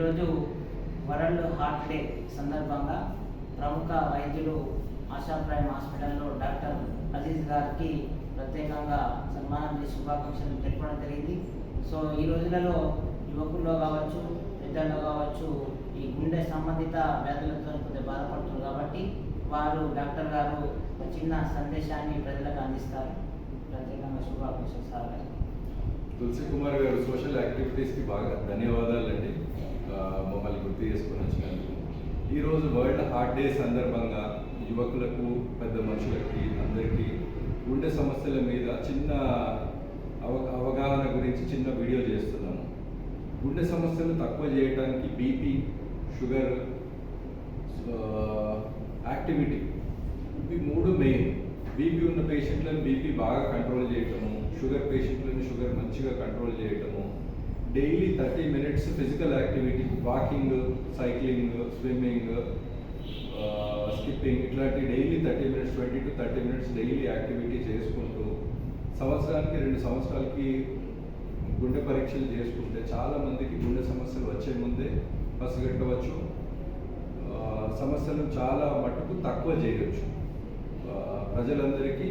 ఈరోజు world heart day సందర్భంగా ప్రముఖ వైద్యులు ఆశా ప్రైమ్ హాస్పిటల్లో డాక్టర్ అజీజ్ గారికి ప్రత్యేకంగా సన్మానం చేసి శుభాకాంక్షలు తెలపడం జరిగింది. సో ఈ రోజులలో యువకుల్లో కావచ్చు పెద్దల్లో కావచ్చు ఈ గుండె సంబంధిత వ్యాధులతో కొద్దిగా బాధపడుతున్నారు కాబట్టి వారు డాక్టర్ గారు ఒక చిన్న సందేశాన్ని ప్రజలకు అందిస్తారు. ప్రత్యేకంగా శుభాకాంక్షలు సార్. తులసి కుమార్ గారు సోషల్ యాక్టివిటీస్కి బాగా ధన్యవాదాలు అండి ఈరోజు వరల్డ్ హార్ట్ డే సందర్భంగా యువకులకు పెద్ద మనుషులకి అందరికీ గుండె సమస్యల మీద చిన్న అవ అవగాహన గురించి చిన్న వీడియో చేస్తున్నాము గుండె సమస్యలు తక్కువ చేయడానికి బీపీ షుగర్ యాక్టివిటీ ఇవి మూడు మెయిన్. బీపీ ఉన్న పేషెంట్లను బీపీ బాగా కంట్రోల్ చేయటము షుగర్ పేషెంట్లను షుగర్ మంచిగా కంట్రోల్ చేయటము daily thirty minutes physical activity walking cycling swimming skipping uh, ఇట్లాంటి daily thirty minutes twenty to thirty minutes daily activity చేసుకుంటూ సంవత్సరానికి రెండు సంవత్సరాలకి గుండె పరీక్షలు చేసుకుంటే చాలా మందికి గుండె సమస్యలు వచ్చే ముందే పసిగట్టవచ్చు. సమస్యలు సమస్యలను చాలా మట్టుకు తక్కువ చేయవచ్చు ప్రజలందరికీ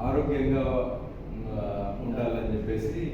ఆరోగ్యంగా ఉండాలని చెప్పేసి